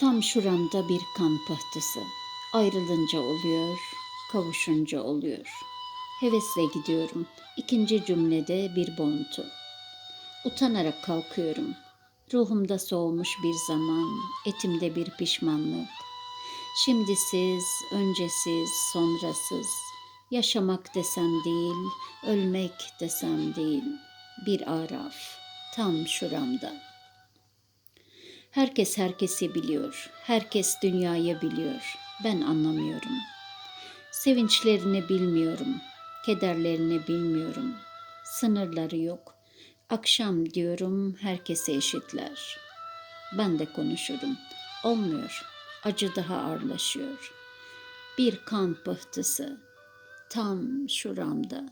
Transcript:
Tam şuramda bir kan pıhtısı. Ayrılınca oluyor, kavuşunca oluyor. Hevesle gidiyorum. İkinci cümlede bir bontu. Utanarak kalkıyorum. Ruhumda soğumuş bir zaman, etimde bir pişmanlık. Şimdisiz, öncesiz, sonrasız. Yaşamak desem değil, ölmek desem değil. Bir araf, tam şuramda. Herkes herkesi biliyor. Herkes dünyayı biliyor. Ben anlamıyorum. Sevinçlerini bilmiyorum. Kederlerini bilmiyorum. Sınırları yok. Akşam diyorum herkese eşitler. Ben de konuşurum. Olmuyor. Acı daha ağırlaşıyor. Bir kan pıhtısı tam şuramda